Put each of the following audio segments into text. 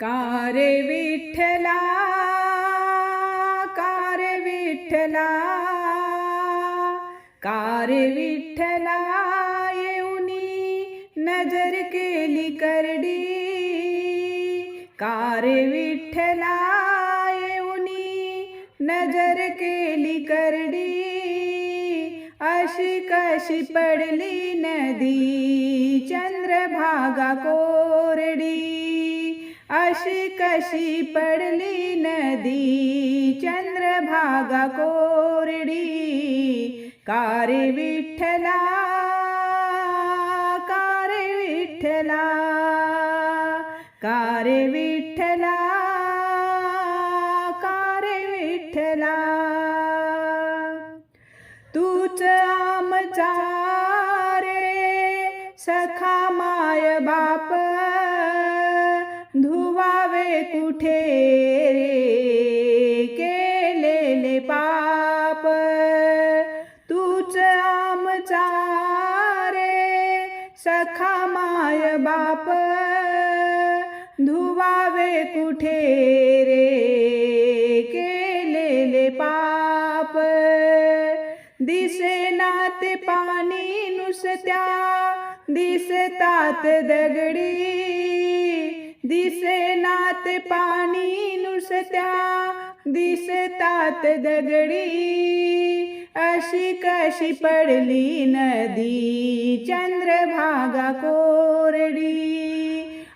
कारे विठ्ठला कारे विठ्ठला कारे विठ्ठला येऊनी नजर केली करडी. कारे विठ्ठला येऊनी नजर केली करडी. अशी कशी पडली नदी चंद्रभागा कोरडी. अशी कशी पडली नदी चंद्रभागा कोरडी कारे विठ्ठला कारे विठ्ठला कारे विठ्ठला. कुठे रे केलेले पाप तूच आमचा रे सखा माय बाप. धुवावे कुठे रे केलेले पाप? दिसेनात पाणी नुसत्या दिसतात दगडी. दिसेनात पाणी नुसत्या दिसतात दगडी. अशी कशी पडली नदी चंद्रभागा कोरडी.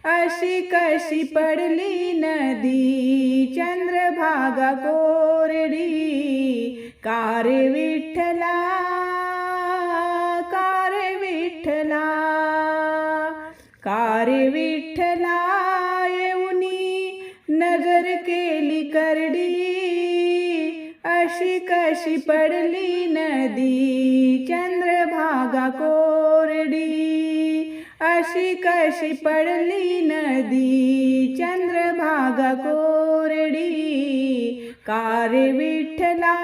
अशी कशी पडली नदी चंद्रभागा कोरडी. कारे विठ्ठला कारे विठ्ठला कारे विठ्ठला. अशी कशी पडली नदी? चंद्रभागा कोरडी. अशी कशी पडली नदी? चंद्रभागा कोरडी. कारे विठ्ठला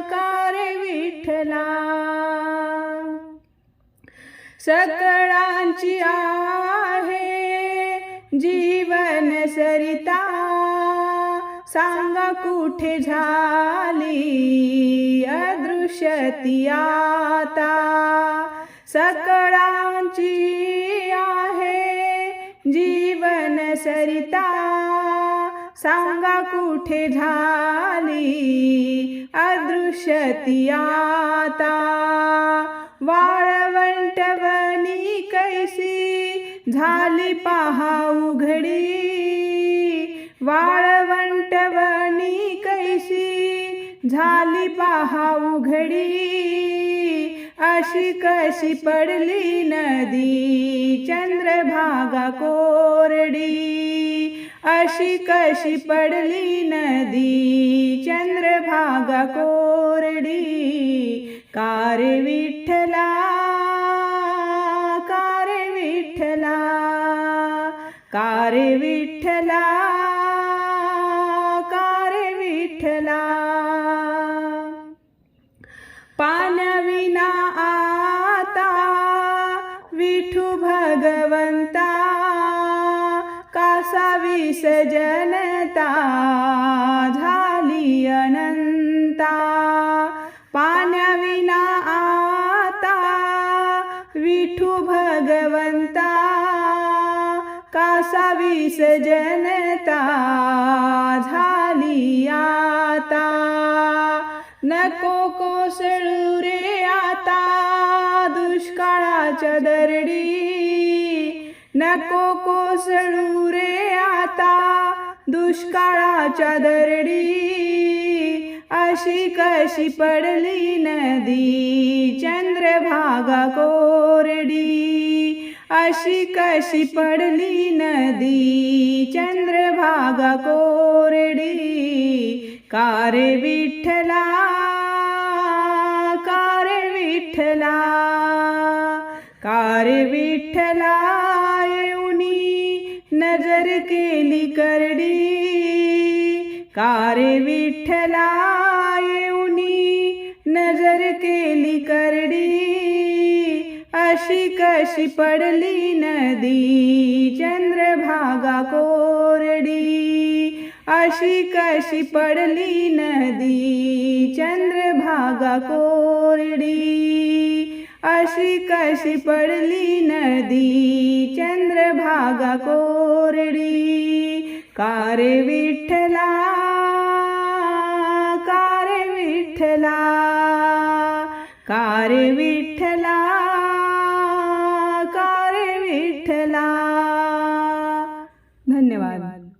कारे विठ्ठला. सकळांची आहे जीवन सरिता. सांगा कुठे झाली अदृश्यती आता? सकळांची आहे जीवन सरिता. सांगा कुठे झाली अदृश्यती आता? वाळवंटवणी कैसी झाली पहा उघडी. वाळवंटवणी कैसी झाली पहा उघडी. अशी कशी पडली नदी चंद्रभागा कोरडी. अशी कशी पडली नदी चंद्रभागा कोरडी. कारे विठ्ठला कारे विठ्ठला कारे विठ्ठला. पाण्याविना आता विठू भगवंता कासा विसजनता झाली अनंता. पाण्याविना आता विठू भगवंता कासा विसजनता झाली आता. नको कोसळू रे आता दुष्काळाच्या दरडी. नको कोसळू रे आता दुष्काळाच्या दरडी. अशी कशी पडली नदी चंद्रभागा कोरडी. अशी कशी पडली नदी चंद्रभागा कोरडी. कारे विठ्ठला विठ्ठला कार विठ्ठला येऊनी नजर केली करडी. कार विठ्ठला येऊनी नजर केली करडी. अशी कशी पडली नदी चंद्रभागा कोरडी. अशी कशी पडली नदी? चंद्रभागा कोरडी. अशी कशी पडली नदी? चंद्रभागा कोरडी. कारे विठ्ठला कारे विठ्ठला कारे विठ्ठला.